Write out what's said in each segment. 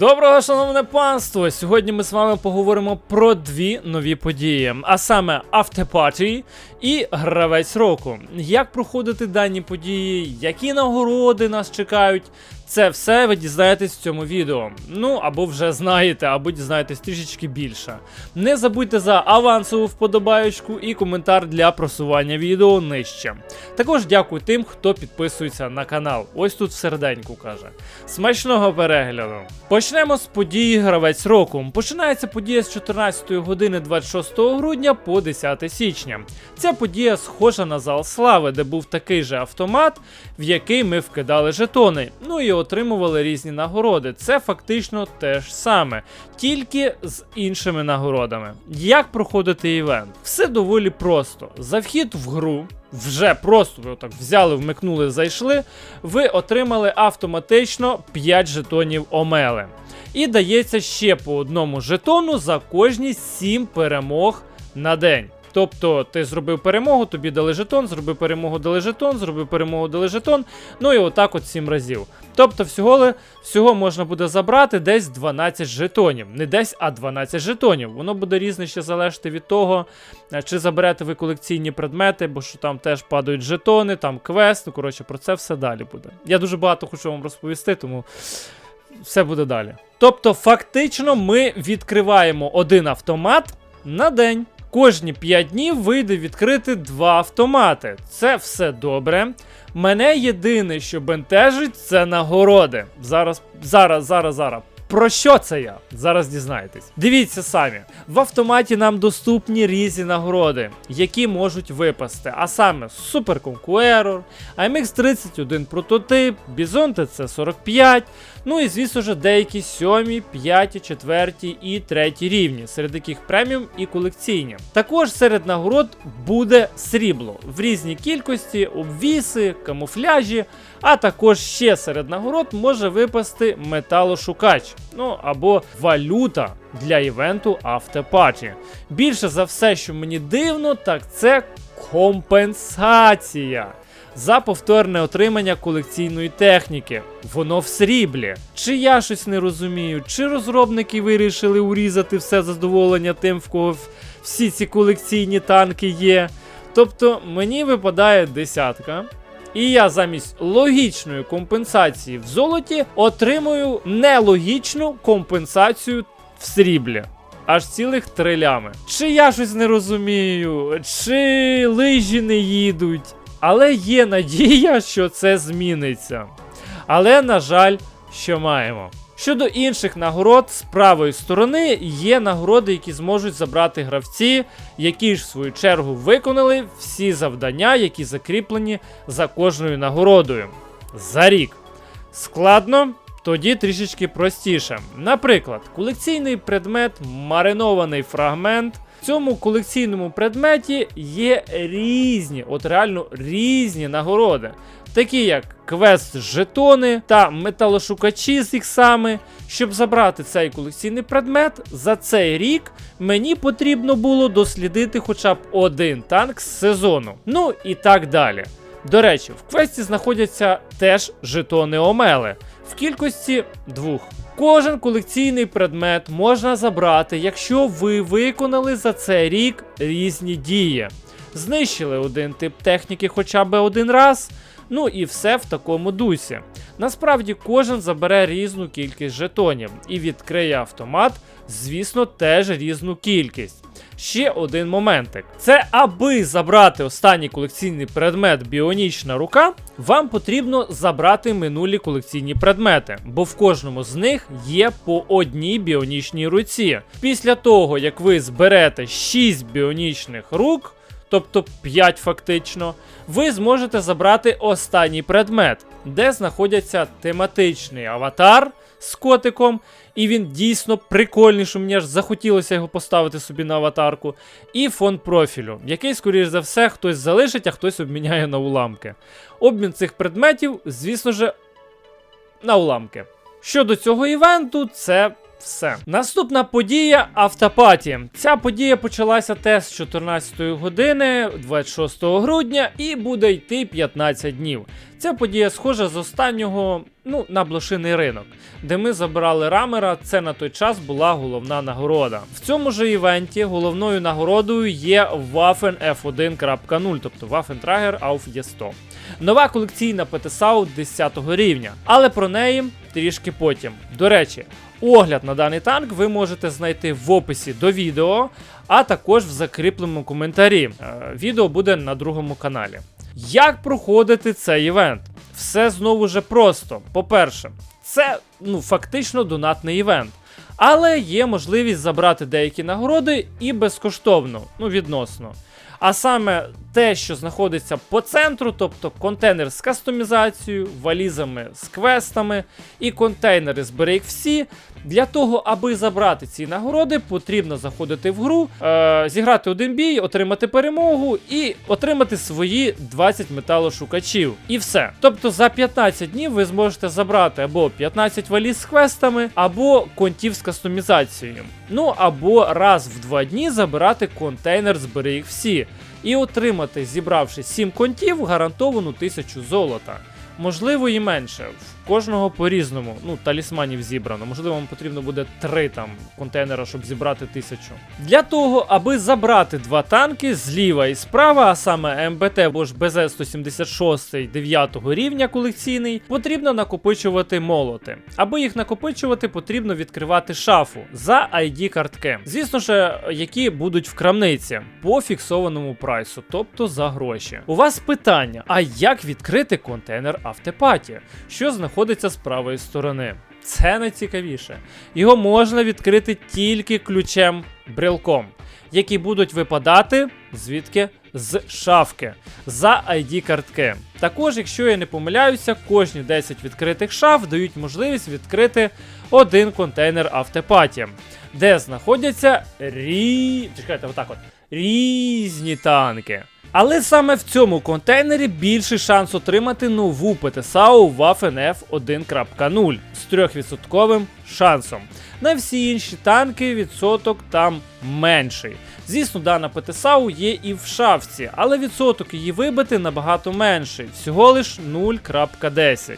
Доброго, шановне панство! Сьогодні ми з вами поговоримо про дві нові події, а саме автопатії і гравець року. Як проходити дані події, які нагороди нас чекають. Це все ви дізнаєтесь в цьому відео. Ну або вже знаєте, або дізнаєтесь трішечки більше. Не забудьте за авансову вподобаючку і коментар для просування відео нижче. Також дякую тим, хто підписується на канал. Ось тут серденьку каже. Смачного перегляду. Почнемо з події Гравець року. Починається подія з 14 години 26 грудня по 10 січня. Ця подія схожа на зал слави, де був такий же автомат, в який ми вкидали жетони. Ну і отримували різні нагороди. Це фактично те ж саме, тільки з іншими нагородами. Як проходити івент? Все доволі просто. За вхід в гру. Вже просто ви отак взяли, вмикнули, зайшли. Ви отримали автоматично 5 жетонів омели. І дається ще по одному жетону за кожні 7 перемог на день. Тобто ти зробив перемогу, тобі дали жетон, зробив перемогу, дали жетон, зробив перемогу, дали жетон. Ну і отак от 7 разів. Тобто всього, всього можна буде забрати десь 12 жетонів. Не десь, а 12 жетонів. Воно буде різне ще залежати від того, е, чи заберете ви колекційні предмети, бо що там теж падають жетони, там квест. Ну, коротше, про це все далі буде. Я дуже багато хочу вам розповісти, тому все буде далі. Тобто, фактично, ми відкриваємо один автомат на день. Кожні 5 днів вийде відкрити два автомати. Це все добре. Мене єдине, що бентежить, це нагороди. Зараз, зараз, зараз, зараз. Про що це я? Зараз дізнаєтесь. Дивіться самі. В автоматі нам доступні різні нагороди, які можуть випасти. А саме Super Conqueror, IMX 31 прототип, Bison TC45, ну і звісно ж деякі 7, 5, 4 і 3 рівні, серед яких преміум і колекційні. Також серед нагород буде срібло в різній кількості, обвіси, камуфляжі, а також ще серед нагород може випасти металошукач, ну або валюта для івенту автопаті. Більше за все, що мені дивно, так це компенсація. За повторне отримання колекційної техніки. Воно в сріблі. Чи я щось не розумію, чи розробники вирішили урізати все задоволення тим, в кого всі ці колекційні танки є. Тобто мені випадає десятка. І я замість логічної компенсації в золоті отримую нелогічну компенсацію в сріблі. Аж цілих три лями. Чи я щось не розумію, чи лижі не їдуть. Але є надія, що це зміниться. Але, на жаль, що маємо. Щодо інших нагород, з правої сторони є нагороди, які зможуть забрати гравці, які ж в свою чергу виконали всі завдання, які закріплені за кожною нагородою. За рік. Складно, тоді трішечки простіше. Наприклад, колекційний предмет маринований фрагмент. В цьому колекційному предметі є різні, от реально різні нагороди. Такі як квест жетони та металошукачі з іксами. Щоб забрати цей колекційний предмет, за цей рік мені потрібно було дослідити хоча б один танк з сезону. Ну і так далі. До речі, в квесті знаходяться теж жетони Омели в кількості двох. Кожен колекційний предмет можна забрати, якщо ви виконали за цей рік різні дії. Знищили один тип техніки хоча б один раз. Ну і все в такому дусі. Насправді кожен забере різну кількість жетонів і відкриє автомат, звісно, теж різну кількість. Ще один моментик. Це аби забрати останній колекційний предмет біонічна рука, вам потрібно забрати минулі колекційні предмети, бо в кожному з них є по одній біонічній руці. Після того, як ви зберете 6 біонічних рук, тобто 5 фактично, ви зможете забрати останній предмет, де знаходяться тематичний аватар з котиком, і він дійсно прикольний, що мені аж захотілося його поставити собі на аватарку, і фон профілю, який, скоріш за все, хтось залишить, а хтось обміняє на уламки. Обмін цих предметів, звісно ж, на уламки. Щодо цього івенту, це Все. Наступна подія автопаті. Ця подія почалася теж з 14 години 26 грудня і буде йти 15 днів. Ця подія схожа з останнього ну, на блошиний ринок, де ми забирали рамера. Це на той час була головна нагорода. В цьому ж івенті головною нагородою є Waffen F1.0, тобто Waffentrager auf Є100. Нова колекційна ПТСАУ 10 рівня, але про неї трішки потім. До речі, огляд на даний танк ви можете знайти в описі до відео, а також в закріпленому коментарі. Е, Відео буде на другому каналі. Як проходити цей івент? Все знову же просто. По-перше, це ну, фактично донатний івент. Але є можливість забрати деякі нагороди і безкоштовно, ну відносно. А саме те, що знаходиться по центру, тобто контейнер з кастомізацією, валізами з квестами і контейнери з Break всі. Для того, аби забрати ці нагороди, потрібно заходити в гру, е- зіграти один бій, отримати перемогу і отримати свої 20 металошукачів. І все. Тобто за 15 днів ви зможете забрати або 15 валіз з квестами, або контів з кастомізацією. Ну або раз в 2 дні забирати контейнер збери їх всі. І отримати, зібравши 7 контів, гарантовану 1000 золота. Можливо, і менше. Кожного по-різному. Ну, талісманів зібрано. Можливо, вам потрібно буде 3 там контейнера, щоб зібрати 1000. Для того, аби забрати два танки зліва і справа, а саме МБТ або ж БЗ-176 9 рівня колекційний, потрібно накопичувати молоти. Аби їх накопичувати, потрібно відкривати шафу за ID картки. Звісно ж, які будуть в крамниці по фіксованому прайсу, тобто за гроші. У вас питання: а як відкрити контейнер автопаті, що знаходиться з правої сторони? Це найцікавіше. Його можна відкрити тільки ключем брелком, які будуть випадати звідки з шафки за ID картки. Також, якщо я не помиляюся, кожні 10 відкритих шаф дають можливість відкрити один контейнер автопаті, де знаходяться рі... Чекайте, отак от. різні танки. Але саме в цьому контейнері більший шанс отримати нову ПТСАУ Waffen F 1.0 з 3% шансом. На всі інші танки відсоток там менший. Звісно, дана ПТСАУ є і в шафці, але відсоток її вибити набагато менший, всього лиш 0.10.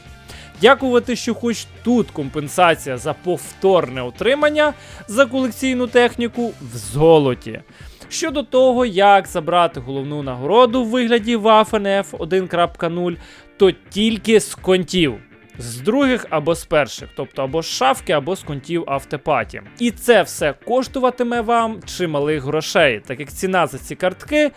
Дякувати, що хоч тут компенсація за повторне отримання за колекційну техніку в золоті. Щодо того, як забрати головну нагороду в вигляді Waffen F 1.0, то тільки з контів. З других або з перших, тобто або з шафки, або з контів автопаті. І це все коштуватиме вам чималих грошей, так як ціна за ці картки,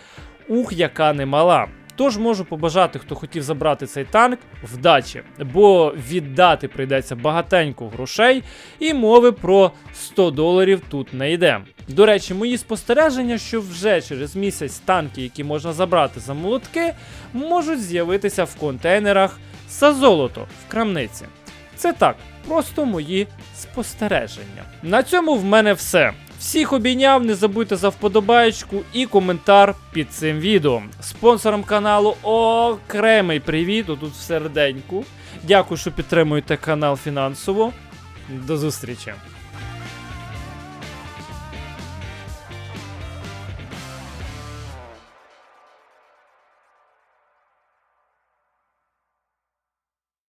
ух, яка немала. Тож можу побажати, хто хотів забрати цей танк, вдачі, бо віддати прийдеться багатенько грошей, і мови про 100 доларів тут не йде. До речі, мої спостереження, що вже через місяць танки, які можна забрати за молотки, можуть з'явитися в контейнерах за золото в крамниці. Це так, просто мої спостереження. На цьому в мене все. Всіх обійняв, не забудьте за вподобаєчку і коментар під цим відео. Спонсором каналу окремий привіт, отут в серденьку. Дякую, що підтримуєте канал фінансово. До зустрічі!